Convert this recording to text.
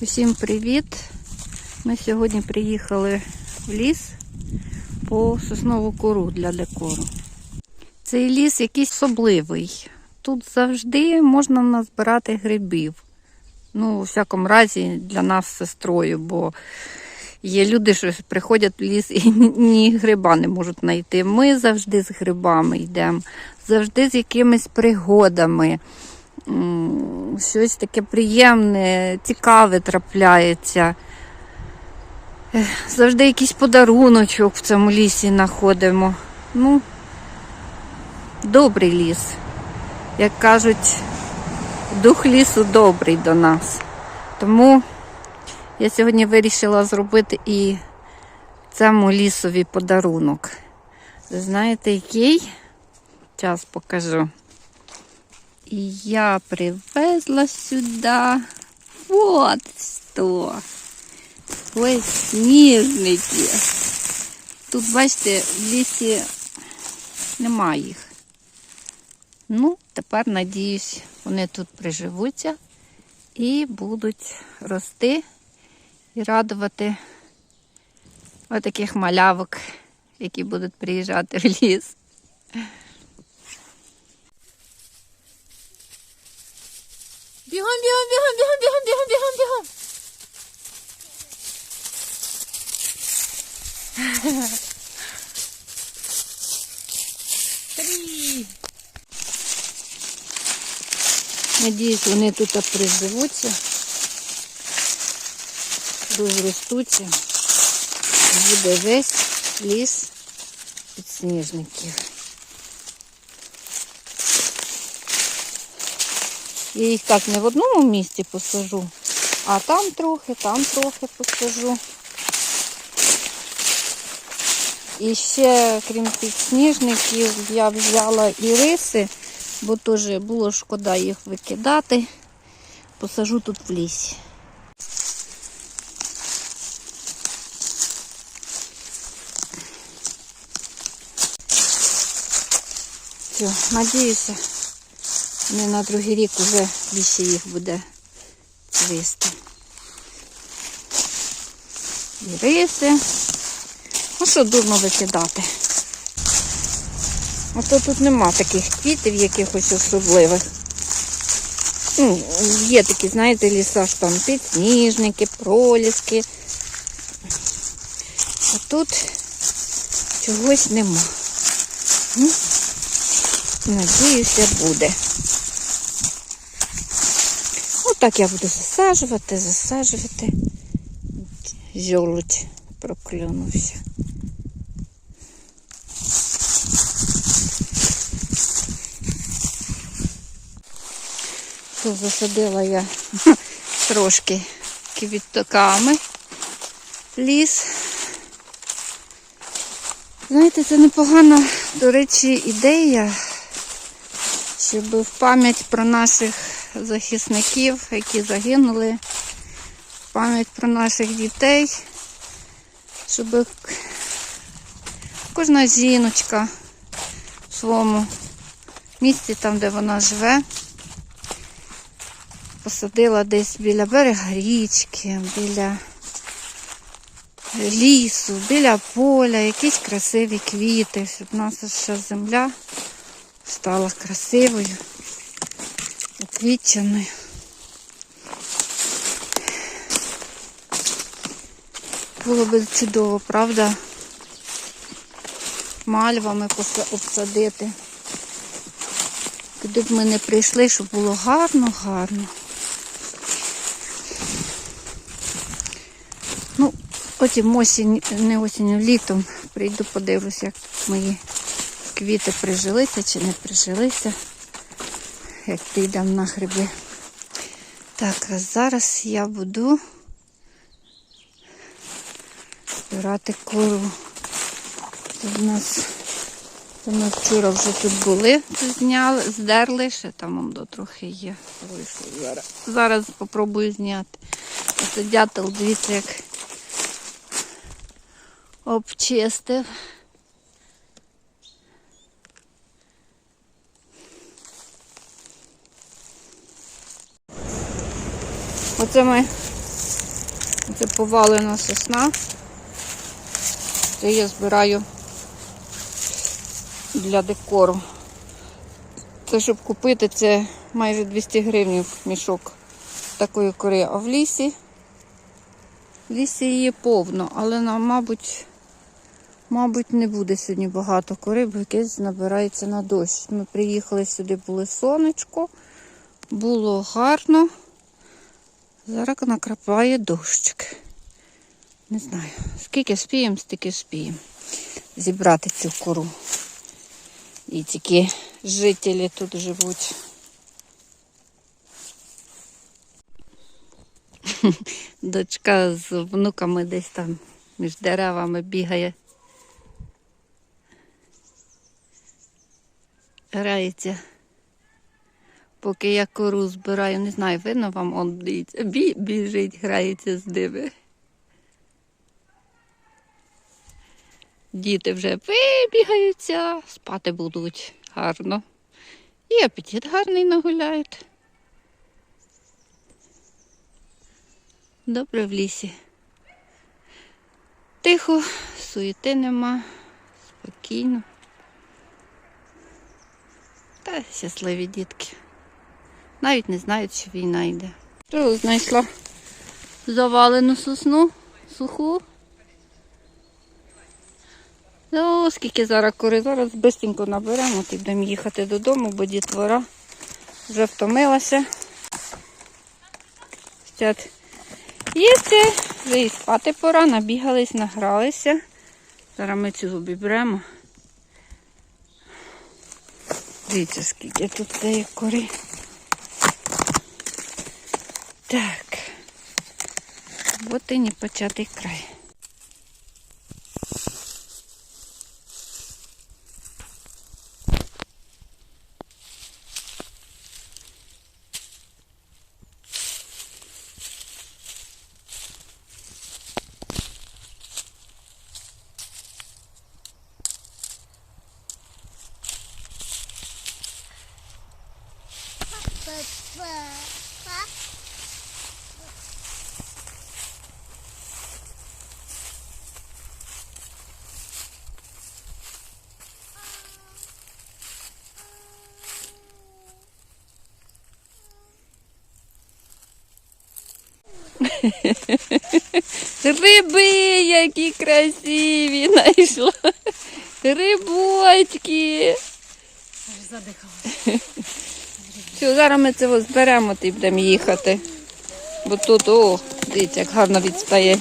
Усім привіт! Ми сьогодні приїхали в ліс по соснову кору для декору. Цей ліс якийсь особливий. Тут завжди можна назбирати грибів. Ну, у всякому разі, для нас з сестрою, бо є люди, що приходять в ліс і ні- гриба не можуть знайти. Ми завжди з грибами йдемо, завжди з якимись пригодами. Щось таке приємне, цікаве трапляється. Завжди якийсь подаруночок в цьому лісі знаходимо. Ну, добрий ліс. Як кажуть, дух лісу добрий до нас. Тому я сьогодні вирішила зробити і цьому лісові подарунок. Знаєте, який? Час покажу. І я привезла сюди вот що. Ось сніжники. Тут, бачите, в лісі немає їх. Ну, тепер, надіюсь, вони тут приживуться і будуть рости і радувати отаких малявок, які будуть приїжджати в ліс. Бігом, бігом, бігом, бігом, бігом, бігом, бігом, бігом. Надіюсь, вони тут приживуться, розростуться. Буде весь ліс підсніжників. Я їх так не в одному місці посажу, а там трохи, там трохи посажу. І ще, крім підсніжників, я взяла і риси, бо теж було шкода їх викидати. Посажу тут в лісі. Все, надіюся, не на другий рік вже більше їх буде цвісти. І риси. Ну що дурно викидати? Ото тут нема таких квітів якихось особливих. Ну, є такі, знаєте, ліса ж там підсніжники, проліски. А тут чогось нема. Ну, надіюся, буде. Отак я буду засаджувати, засаджувати. Жолудь проклюнувся. То засадила я трошки квітоками ліс. Знаєте, це непогана, до речі, ідея, щоб в пам'ять про наших захисників, які загинули, пам'ять про наших дітей, щоб кожна жіночка в своєму місці, там, де вона живе, посадила десь біля берега річки, біля лісу, біля поля, якісь красиві квіти, щоб наша земля стала красивою, уквітченою. Було б чудово, правда? Мальвами обсадити. Куди б ми не прийшли, щоб було гарно, гарно. Ну, потім осінь, не осінню, літом прийду, подивлюсь, як мої квіти прижилися чи не прижилися, як підемо на гриби. Так, а зараз я буду збирати кору. Тут у нас, це ми вчора вже тут були, тут зняли, здерли, ще там до трохи є. Зараз. Спробую зняти. Оце дятел, дивіться, як обчистив. Оце ми Це повалена сосна. Це я збираю для декору. Це щоб купити, це майже 200 гривень мішок такої кори. А в лісі, в лісі її повно, але нам, мабуть, мабуть, не буде сьогодні багато кори, бо якесь набирається на дощ. Ми приїхали сюди, було сонечко, було гарно. Зараз накрапає дощик. Не знаю, скільки спіємо, стільки спіємо зібрати цю кору. І тільки жителі тут живуть. Дочка з внуками десь там між деревами бігає. Грається. Поки я кору збираю, не знаю, видно вам он бі, біжить, грається з ними. Діти вже вибігаються, спати будуть гарно. І апетит гарний нагуляють. Добре в лісі. Тихо, суєти нема, спокійно. Та щасливі дітки. Навіть не знають, що війна йде. Що знайшла завалену сосну суху. О, скільки зараз кори. Зараз швидко наберемо і будемо їхати додому, бо дітвора вже втомилася. Хочуть їсти, вже і спати пора, набігались, награлися. Зараз ми цю обібремо. Дивіться, скільки тут цієї кори. Так. Вот і не початий край. Гриби, які красиві знайшла. Грибочки. задихалася. Все, зараз ми це зберемо і будемо їхати. Бо тут, о, дивіться, як гарно відстає